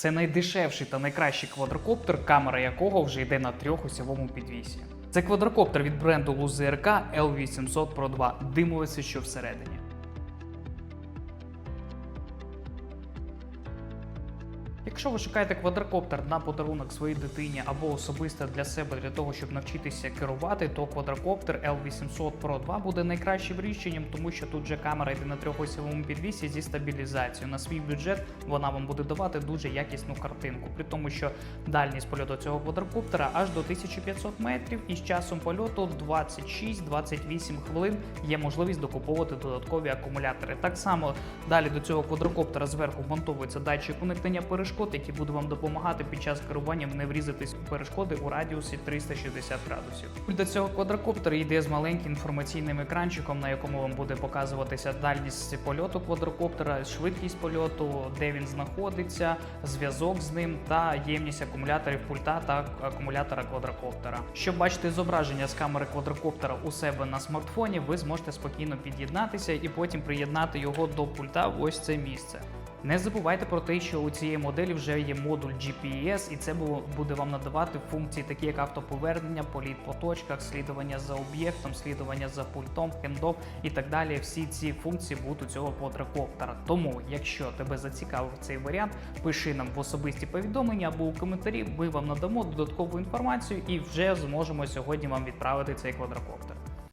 Це найдешевший та найкращий квадрокоптер, камера якого вже йде на трьох усьовому підвісі. Це квадрокоптер від бренду Лузерка L800 Pro 2. Димовиться, що всередині. Якщо ви шукаєте квадрокоптер на подарунок своїй дитині або особисто для себе для того, щоб навчитися керувати, то квадрокоптер L800 Pro 2 буде найкращим рішенням, тому що тут же камера йде на трьохосьовому підвісі зі стабілізацією. На свій бюджет вона вам буде давати дуже якісну картинку. При тому, що дальність польоту цього квадрокоптера аж до 1500 метрів, і з часом польоту 26-28 хвилин є можливість докуповувати додаткові акумулятори. Так само далі до цього квадрокоптера зверху монтується датчик уникнення перешкод, який буде вам допомагати під час керування не врізатись у перешкоди у радіусі 360 градусів. До цього квадрокоптера йде з маленьким інформаційним екранчиком, на якому вам буде показуватися дальність польоту квадрокоптера, швидкість польоту, де він знаходиться, зв'язок з ним та ємність акумуляторів пульта та акумулятора квадрокоптера. Щоб бачити зображення з камери квадрокоптера у себе на смартфоні, ви зможете спокійно під'єднатися і потім приєднати його до пульта в ось це місце. Не забувайте про те, що у цієї моделі вже є модуль GPS, і це бу- буде вам надавати функції, такі як автоповернення, політ по точках, слідування за об'єктом, слідування за пультом, хендоф і так далі. Всі ці функції будуть у цього квадрокоптера. Тому, якщо тебе зацікавив цей варіант, пиши нам в особисті повідомлення або у коментарі. Ми вам надамо додаткову інформацію і вже зможемо сьогодні вам відправити цей квадрокоптер.